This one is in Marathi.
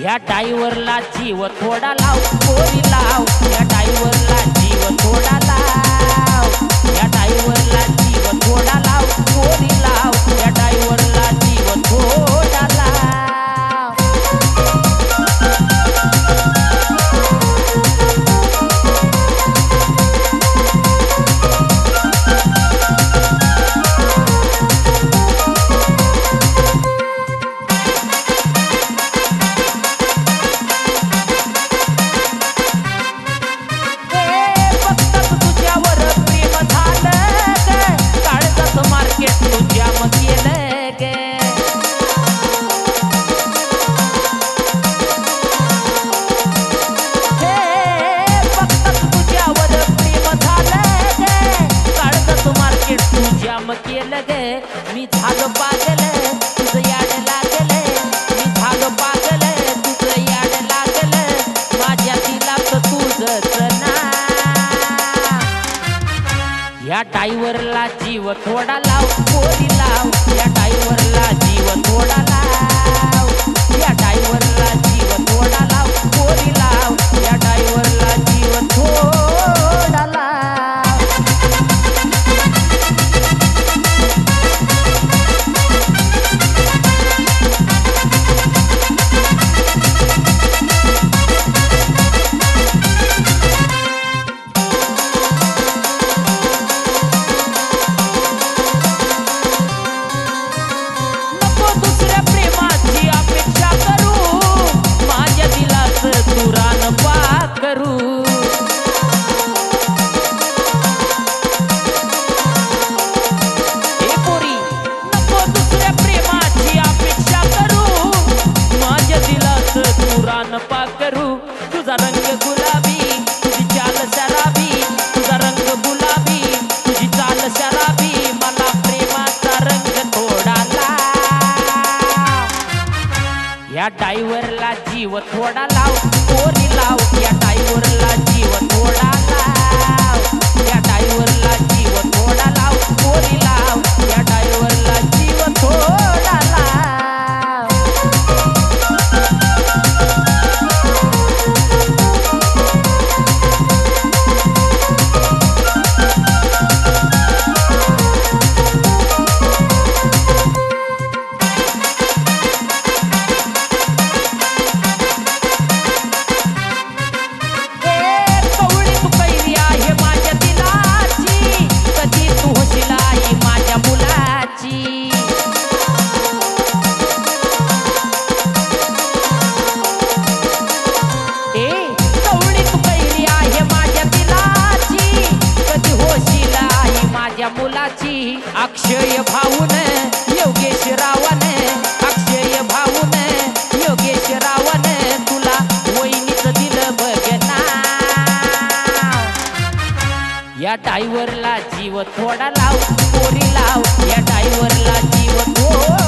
या डायव्हरला जीव थोडा लाव कोरी लाव. या डायव्हरला जीव थोडा लाव. या टाईवरला या टाईवरला जीव थोडा लाव पोरी लाव. या टाईवरला जीव थोडा लाव. या टाईवरला या डायव्हरला जीव थोडा लाव कोरी लाव या डायव्हरला जीव. अक्षय भाऊन योगेश रावण अक्षय भाऊन योगेश रावण तुला वहिनीच दिलं बघना या डायव्हरला जीव थोडा लाव पोरी लाव. या डायव्हरला जीव थोडा